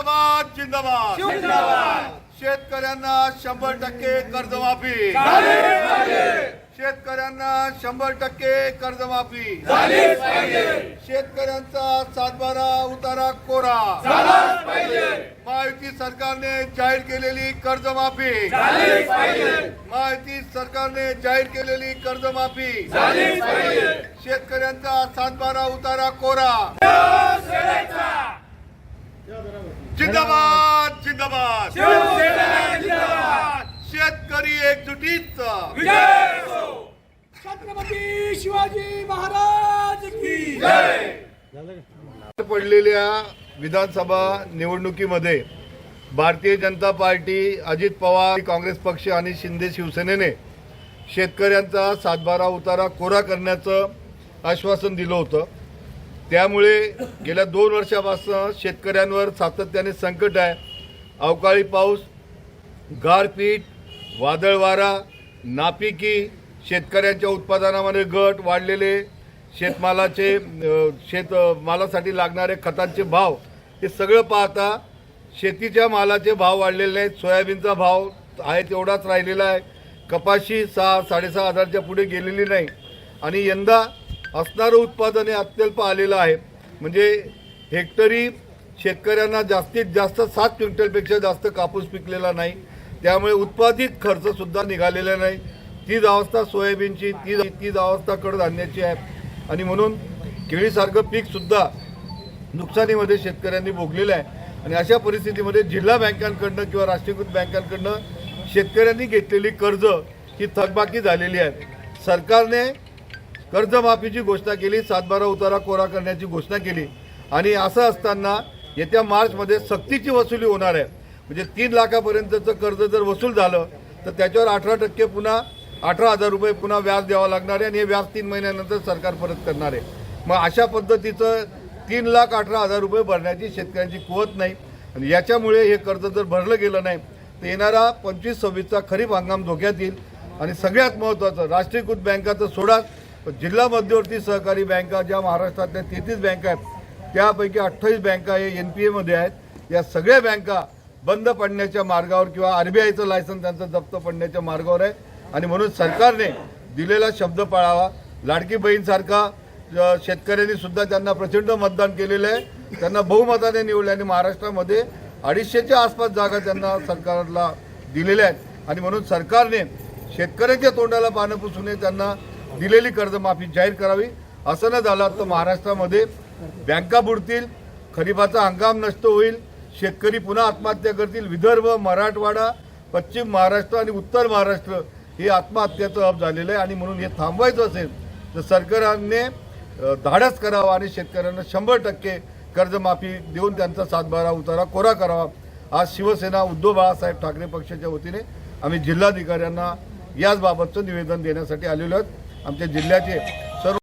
जिंदाबाद जिंदाबाद. शेतकऱ्यांना शंभर टक्के कर्जमाफी. शेतकऱ्यांना शंभर टक्के कर्जमाफी. शेतकऱ्यांचा सातबारा उतारा कोरा. महायुती सरकारने जाहीर केलेली कर्जमाफी. महायुती सरकारने जाहीर केलेली कर्जमाफी. शेतकऱ्यांचा सातबारा उतारा कोरा. जिंदाबाद जिंदाबाद. शेतकरी एकजुटीचा छत्रपती शिवाजी महाराज की पडलेल्या विधानसभा निवडणुकीमध्ये भारतीय जनता पार्टी अजित पवार काँग्रेस पक्ष आणि शिंदे शिवसेनेने शेतकऱ्यांचा सातबारा उतारा कोरा करण्याचं आश्वासन दिलं होतं. त्यामुळे गेल्या दोन वर्षापासून शेतकऱ्यांवर सातत्याने संकट आहे. अवकाळी पाऊस गारपीट वादळ वारा नापिकी शेतकऱ्यांच्या उत्पादनामध्ये घट वाढलेले शेतमालाचे शेतमालासाठी शेत मालासाठी लागणारे खतांचे भाव हे सगळं पाहता शेतीच्या मालाचे भाव वाढलेले नाहीत सोयाबीनचा भाव आहे तेवढाच राहिलेला आहे. कपाशी सहा साडेसहा हजारच्या पुढे गेलेली नाही. आणि यंदा असणारं उत्पादन हे अत्यल्प आलेलं आहे. म्हणजे हेक्टरी शेतकऱ्यांना जास्तीत जास्त सात क्विंटलपेक्षा जास्त कापूस पिकलेला नाही. त्यामुळे उत्पादित खर्चसुद्धा निघालेला नाही. तीच अवस्था सोयाबीनची तीच तीच अवस्था कडधान्याची आहे. आणि म्हणून केळीसारखं पीकसुद्धा नुकसानीमध्ये शेतकऱ्यांनी भोगलेलं आहे. आणि अशा परिस्थितीमध्ये जिल्हा बँकांकडनं किंवा राष्ट्रीयकृत बँकांकडनं शेतकऱ्यांनी घेतलेली कर्ज ही थकबाकी झालेली आहे. सरकारने कर्जमाफीची घोषणा केली सातबारा उतारा कोरा करण्याची घोषणा केली. आणि असं असताना येत्या मार्चमध्ये सक्तीची वसुली होणार आहे. म्हणजे तीन लाखापर्यंतचं कर्ज जर वसूल झालं तर त्याच्यावर अठरा टक्के पुन्हा अठरा हजार रुपये पुन्हा व्याज द्यावं लागणार आहे आणि हे व्याज तीन महिन्यानंतर सरकार परत करणार आहे. मग अशा पद्धतीचं तीन लाख अठरा हजार रुपये भरण्याची शेतकऱ्यांची कुवत नाही. आणि याच्यामुळे हे कर्ज जर भरलं गेलं नाही तर येणारा पंचवीस सव्वीसचा खरीप हंगाम धोक्यात येईल. आणि सगळ्यात महत्त्वाचं राष्ट्रीयकृत बँकाचं सोडाच जिल्हा मध्यवर्ती सहकारी बँका ज्या महाराष्ट्रातल्या तेहतीस बँका आहेत त्यापैकी अठ्ठावीस बँका हे एन पी एमध्ये आहेत. या सगळ्या बँका बंद पडण्याच्या मार्गावर किंवा आर बी आयचं लायसन्स त्यांचं जप्त पडण्याच्या मार्गावर आहे. आणि म्हणून सरकारने दिलेला शब्द पाळावा. लाडकी बहीणसारखा शेतकऱ्यांनी सुद्धा त्यांना प्रचंड मतदान केलेलं आहे. त्यांना बहुमताने निवडले आणि महाराष्ट्रामध्ये अडीचशेच्या आसपास जागा त्यांना सरकारला दिलेल्या आहेत. आणि म्हणून सरकारने शेतकऱ्यांच्या तोंडाला पानं पुसू नये त्यांना दिलेली कर्जमाफी जाहीर करावी असं न झालं तर महाराष्ट्रामध्ये बँका बुडतील खरीपाचा हंगाम नष्ट होईल शेतकरी पुन्हा आत्महत्या करतील. विदर्भ मराठवाडा पश्चिम महाराष्ट्र आणि उत्तर महाराष्ट्र हे आत्महत्याचं हब झालेलं आहे आणि म्हणून हे थांबवायचं असेल तर सरकारने धाडस करावा आणि शेतकऱ्यांना शंभर टक्के कर्जमाफी देऊन त्यांचा सातबारा उतारा कोरा करावा. आज शिवसेना उद्धव बाळासाहेब ठाकरे पक्षाच्या वतीने आम्ही जिल्हाधिकाऱ्यांना याच बाबतचं निवेदन देण्यासाठी आलेलो आहोत. आमच्या जिल्ह्याचे